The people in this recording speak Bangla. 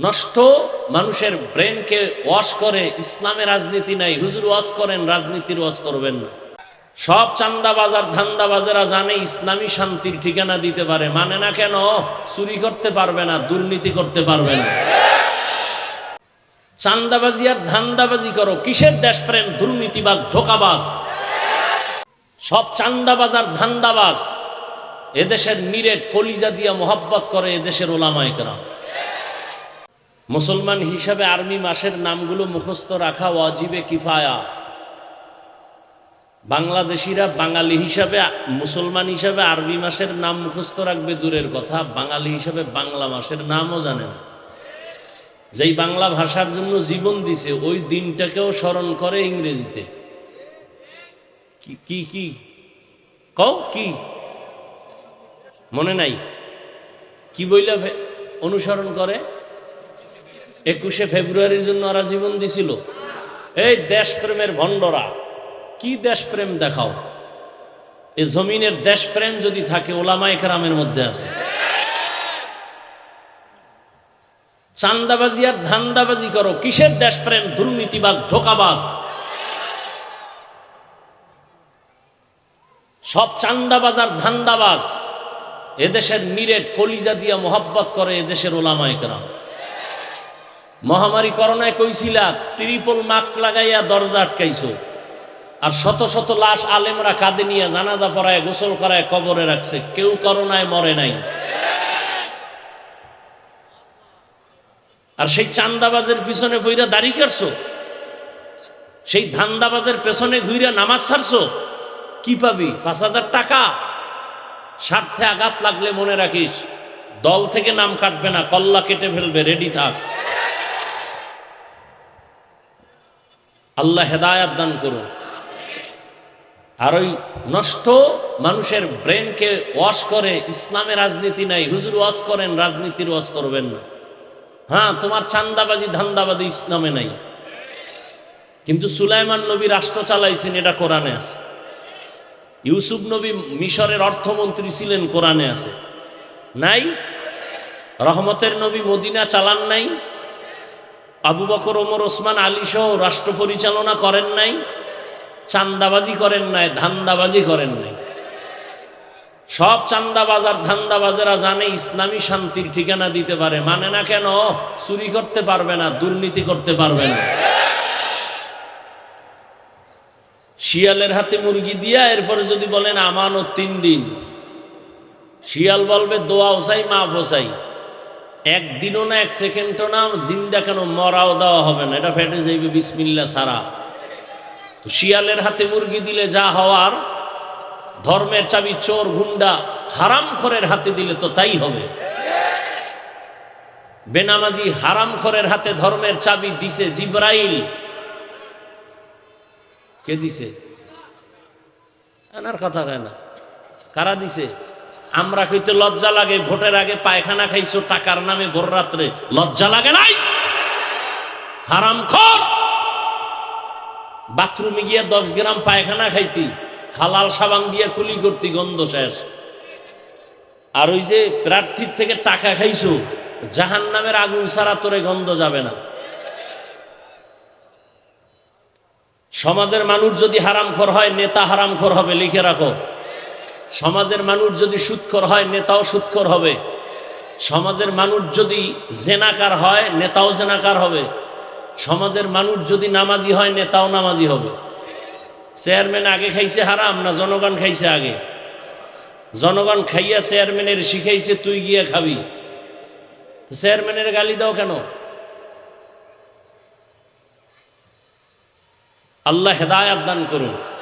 নষ্ট, মানুষের ব্রেনকে ওয়াশ করে, ইসলামে রাজনীতি নাই, হুজুর ওয়াশ করেন, রাজনীতির ওয়াশ করবেন না। সব চান্দাবাজার ধান্দাবাজেরা জানে, ইসলামী শান্তির ঠিকানা দিতে পারে। মানে না কেন? চুরি করতে পারবে না, দুর্নীতি করতে পারবে না। চান্দাবাজি আর ধান্দাবাজি করো, কিসের দেশ দেশপ্রেম? দুর্নীতিবাজ, ধোকাবাজ। সব চান্দাবাজ আর ধান্দাবাজ। এদেশের নিরেট কলিজা দিয়া মোহাব্বত করে এদেশের ওলামায় কেরাম। মুসলমান হিসাবে আর্মি মাসের নামগুলো মুখস্থ রাখা ওয়াজিবে কিফায়া। বাংলাদেশিরা বাঙালি হিসাবে, মুসলমান হিসাবে আরবি মাসের নাম মুখস্থ রাখবে দূরের কথা, বাঙালি হিসাবে বাংলা মাসের নামও জানে না। যেই বাংলা ভাষার জন্য জীবন দিছে, ওই দিনটাকেও স্মরণ করে ইংরেজিতে। কি কি কও, কি? মনে নাই। কি বইলা অনুসরণ করে? একুশে ফেব্রুয়ারির জন্য ওরা জীবন দিছিল। এই দেশপ্রেমের ভণ্ডরা, কি দেশপ্রেম দেখাও? এ জমিনের দেশপ্রেম যদি থাকে ওলামা একরামের মধ্যে আছে। চান্দাবাজি আর ধান্দাবাজি করো, কিসের দেশপ্রেম? দুর্নীতিবাজ, ধোকাবাজ। সব চান্দাবাজ আর ধান্দাবাজ, এদেশের মিরেট কলিজা দিয়া মোহাব্বত করে এদেশের ওলামা একরাম মহামারী করোনায় কইছিলা ট্রিপল মাস্ক লাগাইয়া দরজা আটকাইছো। আর শত শত লাশ আলেমরা কাঁদে নিয়ে জানাজা পড়ায়, গোসল করায়, কবরে রাখছে। কেউ করোনায় মরে নাই। আর সেই চান্দাবাজের পিছনে বইরা দাড়ি কাটছো? সেই ধান্দাবাজের পেছনে ঘুইরা নামাজ ছাড়ছো? কি পাবি? পাঁচ হাজার টাকা? স্বার্থে আঘাত লাগলে মনে রাখিস, দল থেকে নাম কাটবে না, কল্লা কেটে ফেলবে, রেডি থাক। আল্লাহ হেদায়াত দান করুন। আর ওই নষ্ট মানুষের ব্রেনকে ওয়াশ করে, ইসলামে রাজনীতি নাই, হুজুর ওয়াশ করেন, রাজনীতির ওয়াশ করবেন না। হ্যাঁ তোমার চান্দাবাজি, ধান্দাবাজি ইসলামে নাই। কিন্তু সুলাইমান নবী রাষ্ট্র চালাইছেন, এটা কোরআনে আছে। ইউসুফ নবী মিশরের অর্থমন্ত্রী ছিলেন, কোরআনে আছে। নাই? রহমতের নবী মদিনা চালান নাই? আবু বকর, ওমর, ওসমান, আলী সহ রাষ্ট্র পরিচালনা করেন নাই, চান্দাবাজি করেন নাই, ধান্দাবাজি করেন নাই। সব চান্দাবাজ আর ধান্দাবাজেরা জানে ইসলামী শান্তির ঠিকানা দিতে পারে। মানে না কেন? চুরি করতে পারবে না, দুর্নীতি করতে পারবে না। শিয়ালের হাতে মুরগি দিয়া এরপরে যদি বলেন আমানও তিন দিন। শিয়াল বলবে, দোয়া ওসাই মা ফোসাই একদিনও না, এক সেকেন্ডও না, জিন্দা কেন মরাও দেওয়া হবে না। এটা ফেটে যাইবে বিসমিল্লা সারা তো শিয়ালের হাতে মুরগি দিলে যা হওয়ার, ধর্মের চাবি চোর, গুন্ডা হারাম খরের হাতে দিলে তো তাই হবে। বেনামাজি হারাম খরের হাতে ধর্মের চাবি দিছে জিব্রাইল। কে দিছে? এনার কথা কেনা কারা দিছে? আমরা কইতে লজ্জা লাগে, ভোটের আগে পায়খানা খাইছো, টাকার নামে ভোর রাত্রে লজ্জা লাগে নাই? হারাম খর! বাথরুমে গিয়ে দশ গ্রাম পায়খানা খাইতি, হালাল সাবান দিয়ে কুলি করতি, গন্ধ শেষ। আর ওই যে প্রার্থীর থেকে টাকা খাইছো জাহান নামের আগুন ছাড়া তোরে গন্ধ যাবে না। সমাজের মানুষ যদি হারামখোর হয়, নেতা হারামখোর হবে, লিখে রাখো। সমাজের মানুষ যদি সুৎখর হয়, নেতাও সুৎখর হবে। সমাজের মানুষ যদি জেনাকার হয়, নেতাও জেনাকার হবে। সমাজের মানুষ যদি নামাজি হয়, নেতাও নামাজি হবে। চেয়ারম্যান আগে খাইছে হারাম না জনগণ খাইছে আগে? জনগণ খাইয়া চেয়ারম্যানের শিখাইছে, তুই গিয়ে খাবি। চেয়ারম্যানের গালি দাও কেন? আল্লাহ হেদায়াত দান করুন।